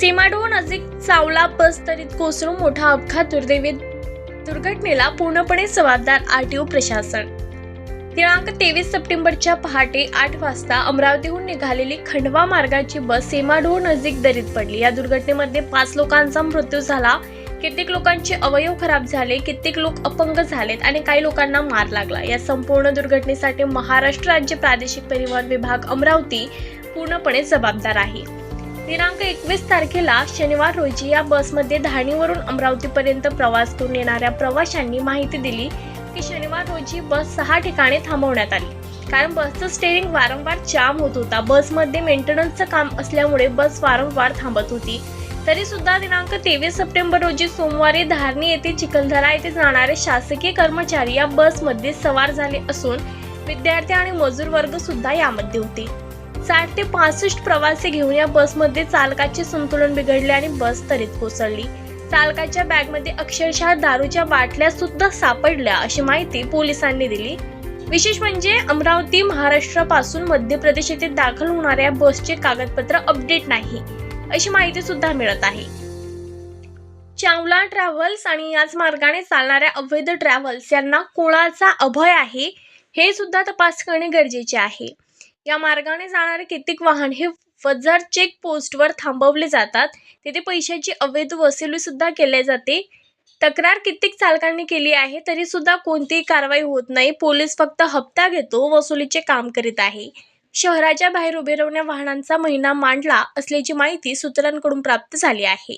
सीमाडोह नजीक चावला बस तरीत कोसळून मोठा अपघात दुर्दैवी दुर्घटनेला पूर्णपणे जबाबदार आरटीओ प्रशासन. दिनांक तेवीस सप्टेंबरच्या पहाटे आठ वाजता अमरावतीहून निघालेली खंडवा मार्गाची बस सीमाडोह नजीक दरीत पडली. या दुर्घटनेमध्ये पाच लोकांचा मृत्यू झाला. कित्येक लोकांचे अवयव खराब झाले कित्येक लोक अपंग झालेत आणि काही लोकांना मार लागला. या संपूर्ण दुर्घटनेसाठी महाराष्ट्र राज्य प्रादेशिक परिवहन विभाग अमरावती पूर्णपणे जबाबदार आहे. दिनांक एकवीस तारखेला शनिवार रोजी या बसमध्ये धाणीवरून अमरावतीपर्यंत प्रवास करून येणाऱ्या प्रवाशांनी माहिती दिली की शनिवार रोजी बस सहा ठिकाणी थांबवण्यात आली. कारण बसचं स्टेअरिंग वारंवार जाम होत होता. बसमध्ये मेंटेनन्सचं काम असल्यामुळे बस वारंवार थांबत होती. तरी सुद्धा दिनांक तेवीस सप्टेंबर रोजी सोमवारी धारणी येथे चिखलदरा येथे जाणारे शासकीय कर्मचारी या बसमध्ये सवार झाले असून विद्यार्थी आणि मजूर वर्ग सुद्धा यामध्ये होते. साठ ते पासष्ट प्रवासी घेऊन या बसमध्ये चालकाचे संतुलन बिघडले आणि बस तरीत कोसळली. चालकाच्या बॅगमध्ये अक्षरशः दारूच्या बाटल्या सुद्धा सापडल्या अशी माहिती पोलिसांनी दिली. विशेष म्हणजे अमरावती महाराष्ट्रापासून मध्य प्रदेश येथे दाखल होणाऱ्या बसचे कागदपत्र अपडेट नाही अशी माहिती सुद्धा मिळत आहे. चावला ट्रॅव्हल्स आणि याच मार्गाने चालणाऱ्या अवैध ट्रॅव्हल्स यांना कोणाचा अभय आहे हे सुद्धा तपास करणे गरजेचे आहे. या मार्गाने जाणारे कित्येक वाहन हे वजार चेक पोस्टवर थांबवले जातात. तेथे पैशाची अवैध वसुली सुद्धा केली जाते. तक्रार कित्येक चालकांनी केली आहे तरी सुद्धा कोणतीही कारवाई होत नाही. पोलीस फक्त हप्ता घेतो वसुलीचे काम करीत आहे. शहराच्या बाहेर उभे राहण्या वाहनांचा महिना मांडला असल्याची माहिती सूत्रांकडून प्राप्त झाली आहे.